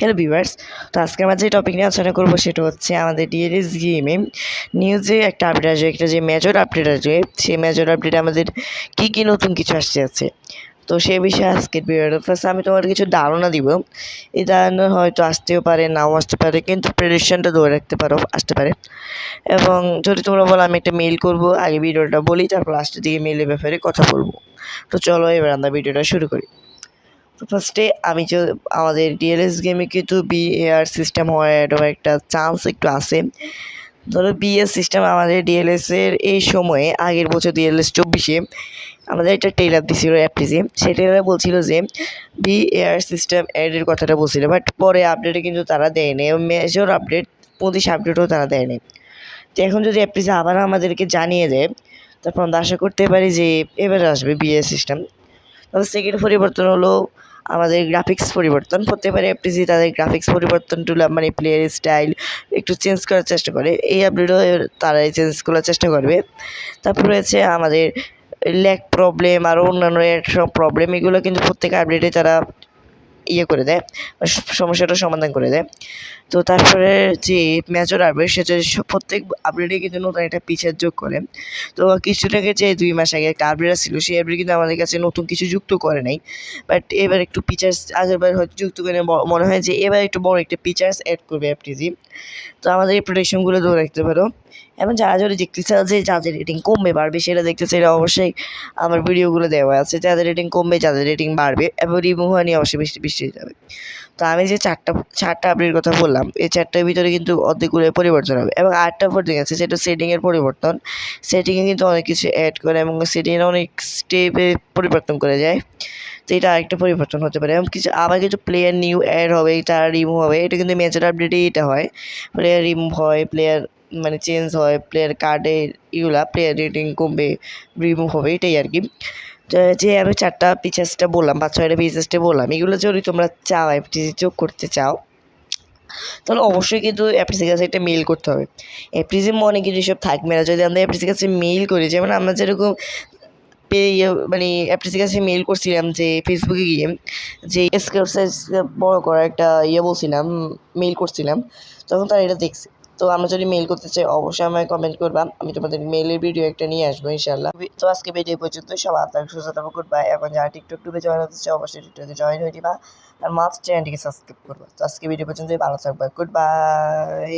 Hello viewers তো আজকে আমরা যে টপিক নিয়ে আলোচনা করব সেটা হচ্ছে আমাদের ডিএলএস গেমে নিউ যে একটা আপডেট আসবে, একটা যে মেজর আপডেট আসবে, সেই মেজর আপডেটে আমাদের কী কী নতুন কিছু আসতে যাচ্ছে তো সেই বিষয়ে আজকের ভিডিওটা ফার্স্ট আমি তোমার কিছু ধারণা দিব। এই ধারণা হয়তো আসতেও পারে, নাও আসতে পারে, কিন্তু প্রেডিকশনটা ধরে রাখতে পারো, আসতে পারে। এবং যদি তোমরা বলো আমি একটা মেল করব, আগে ভিডিওটা বলি, তারপর লাস্টের দিকে মেলের ব্যাপারে কথা বলব। তো চলো এবার আমরা ভিডিওটা শুরু করি। ফার্স্টে আমি যে আমাদের ডিএলএস গেমে কিন্তু বিএআর সিস্টেম হওয়ার একটা চান্স একটু আছে। ধরো বিএস সিস্টেম আমাদের ডিএলএসের এই সময়ে, আগের বছর ডিএলএস চব্বিশে, আমাদের একটা টেলার দিছিল অ্যাপটিসে সেই টেলারে বলছিল যে বি বিএআর সিস্টেম অ্যাডের কথাটা বলছিল বাট পরে আপডেটে কিন্তু তারা দেয়নি মেজর আপডেট পঁচিশ আপডেটও তারা দেয়নি তো এখন যদি অ্যাপটিসে আবার আমাদেরকে জানিয়ে দেয়, তারপর আমরা আশা করতে পারি যে এবার আসবে বিএস সিস্টেম তবে সেকেন্ড পরিবর্তন হলো আমাদের গ্রাফিক্স পরিবর্তন। হতে পারে এফটিসি তাদের গ্রাফিক্স পরিবর্তন পরিবর্তনগুলো মানে প্লেয়ার স্টাইল একটু চেঞ্জ করার চেষ্টা করে, এই আপডেটও তারাই চেঞ্জ করার চেষ্টা করবে। তারপর রয়েছে আমাদের ল্যাক প্রবলেম আরও অন্যান্য সব প্রবলেম এগুলো কিন্তু প্রত্যেক আপডেটে তারা ইয়ে করে দেয় সমস্যাটার সমাধান করে দেয়। তো তারপরে যে মেজর আপডেট সেটা প্রত্যেক আপডেটে কিন্তু নতুন একটা পিছের যোগ করে। তো কিছুটা যে দুই মাস আগে একটা আপডেট ছিল, সেই আপডেট কিন্তু আমাদের কাছে নতুন কিছু যুক্ত করে নাই। বাট এবার একটু ফিচার্স আগেরবার হয়তো যুক্ত করে মনে হয় যে এবার একটু বড় একটা ফিচার্স অ্যাড করবে অ্যাপটিজি তো আমাদের এই প্রোটেকশনগুলো ধরে রাখতে পারো। এবং যারা যারা দেখতে চাও যে যাদের রেটিং কমবে, বাড়বে, সেটা দেখতে এটা অবশ্যই আমার ভিডিওগুলো দেওয়া আছে। যাদের রেটিং কমবে, যাদের রেটিং বাড়বে, এবং রিমুভ হওয়া নিয়ে অবশ্যই বেশি বৃষ্টি যাবে। তো আমি যে চারটা চারটা আপডেটের কথা বললাম, এই চারটার ভিতরে কিন্তু অর্ধেকগুলো পরিবর্তন হবে। এবং আটটা পর্যন্ত আছে যেটা সেটিংয়ের পরিবর্তন। সেটিংয়ে কিন্তু অনেক কিছু অ্যাড করে এবং সেটিংয়ে অনেক স্টেপে পরিবর্তন করে যায়। তো এটা আরেকটা পরিবর্তন হতে পারে। এবং কিছু, আবার কিছু প্লেয়ার নিউ অ্যাড হবে, তারা রিমুভ হবে। এটা কিন্তু মেজর আপডেটেই এটা হয়। প্লেয়ার রিমুভ হয় প্লেয়ার মানে চেঞ্জ হয় প্লেয়ার কার্ডের ইগুলা প্লেয়ার রেটিং কমবে রিমুভ হবে, এটাই আর কি। যে আমি চারটা পিচার্সটা বললাম বা ছয়টা পিচার্সটা বললাম, এগুলো যদি তোমরা চাও এফটিসি যোগ করতে চাও, তাহলে অবশ্যই কিন্তু অ্যাপটিসির কাছে একটা মেল করতে হবে। অ্যাপটিসির মনে কিন্তু সব থাকবে না। যদি আমরা অ্যাপটিসির কাছে মেল করি, যেমন আমরা যেরকম পে মানে অ্যাপটিসির কাছে মেল করছিলাম যে ফেসবুকে গিয়ে, যে স্কেপ সাইজ বড় করা একটা ইয়ে বলছিলাম মেইল করছিলাম, তখন তারা এটা দেখছে। তো আমরা যদি মেল করতে চাই, অবশ্যই আমায় কমেন্ট করবা। আমি তোমাদের মেলের ভিডিও একটা নিয়ে আসব ইনশাল্লাহ তো আজকে ভিডিও পর্যন্ত সব আপনার সুস্থ থাকব গুড বাই এখন যারা টিকটক টুবে জয়েন হতে চাই অবশ্যই টিকটকে জয়েন হয়ে দিবা আর মাস্ট চ্যানেলটিকে সাবস্ক্রাইব করবা। তো আজকে ভিডিও পর্যন্ত ভালো থাকবা। Good bye